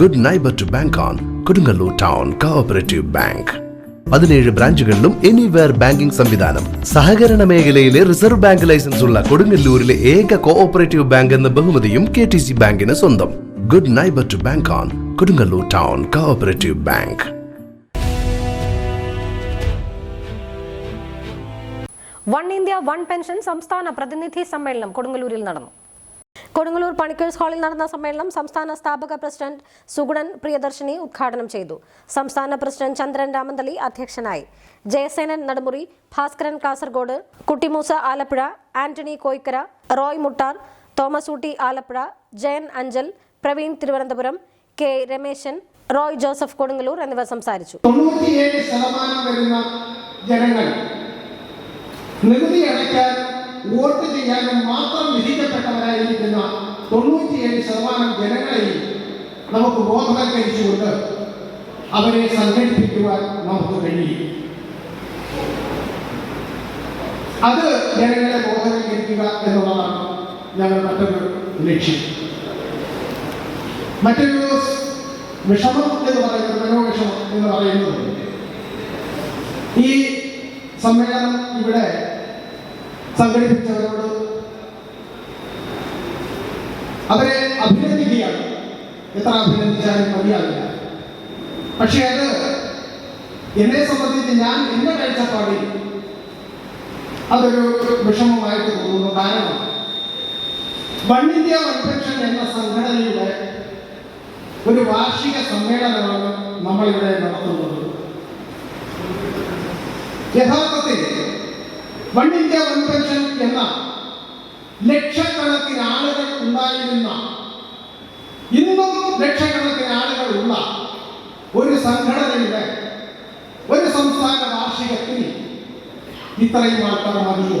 Good neighbour to bank on Kodungallur town cooperative bank പതിനേഴ് ബ്രാഞ്ചുകളിലും anywhere banking സംവിധാനം. സഹകരണ മേഖലയിലെ റിസർവ് ബാങ്ക് ലൈസൻസ് ഉള്ള കൊടുങ്ങല്ലൂരിലെ ഏക കോഓപ്പറേറ്റീവ് ബാങ്ക് എന്ന ബഹുമതിയും കെ ടി സി ബാങ്കിന് സ്വന്തം. Good neighbour to bank on Kodungallur town cooperative bank one India one pension സംസ്ഥാന പ്രതിനിധി സമ്മേളനം കൊടുങ്ങല്ലൂരിൽ നടന്നു. കൊടുങ്ങല്ലൂർ പണിക്കേഴ്സ് ഹാളിൽ നടന്ന സമ്മേളനം സംസ്ഥാന സ്ഥാപക പ്രസിഡന്റ് സുഗുണൻ പ്രിയദർശിനി ഉദ്ഘാടനം ചെയ്തു. സംസ്ഥാന പ്രസിഡന്റ് ചന്ദ്രൻ രാമന്തളി അധ്യക്ഷനായി. ജയസേനൻ നടുമുറി ഭാസ്കരൻ കാസർഗോഡ് കുട്ടിമൂസ ആലപ്പുഴ ആന്റണി കോയിക്കര റോയ് മുട്ടാർ തോമസ് ഊട്ടി ആലപ്പുഴ ജയൻ അഞ്ചൽ പ്രവീൺ തിരുവനന്തപുരം കെ രമേശൻ റോയ് ജോസഫ് കൊടുങ്ങല്ലൂർ എന്നിവർ സംസാരിച്ചു. വരുന്ന ജനങ്ങൾ നികുതി അടയ്ക്കാൻ വോട്ട് ചെയ്യാനും മാത്രം വിധിക്കപ്പെട്ടവരായിരിക്കുന്ന തൊണ്ണൂറ്റിയേഴ് ശതമാനം ജനങ്ങളെയും നമുക്ക് ബോധവൽക്കരിച്ചുകൊണ്ട് അവരെ സംഘടിപ്പിക്കുവാൻ നമുക്ക് കഴിയും. അത് ജനങ്ങളെ ബോധവൽക്കരിക്കുക എന്നുള്ളതാണ് ഞങ്ങൾ മറ്റൊരു ലക്ഷ്യം. മറ്റൊരു വിഷമം എന്ന് പറയുന്നത് മനോവിഷമം എന്ന് പറയുന്നത് ഈ സമ്മേളനം ഇവിടെ സംഘടിപ്പിച്ചവരോട് അവരെ അഭിനന്ദിക്കുകയാണ്. എത്ര അഭിനന്ദിച്ചാലും മതിയാകില്ല പക്ഷേ അത് എന്നെ സംബന്ധിച്ച് ഞാൻ എന്റെ കാഴ്ചപ്പാടിൽ അതൊരു വിഷമമായിട്ട് തോന്നുന്നു കാരണം വൺ ഇന്ത്യ വൺ പെൻഷൻ എന്ന സംഘടനയുടെ ഒരു വാർഷിക സമ്മേളനമാണ് നമ്മളിവിടെ നടത്തുന്നത്. യഥാർത്ഥത്തിൽ വൺ ഇന്ത്യ വൺ പെൻഷൻ എന്ന ലക്ഷക്കണക്കിന് ആളുകൾ ഉണ്ടായിരുന്ന ഇന്നും ലക്ഷക്കണക്കിന് ആളുകൾ ഉള്ള ഒരു സംഘടനയുടെ ഒരു സംസ്ഥാന വാർഷികത്തിൽ ഇത്രയും ആൾക്കാർ മതിയോ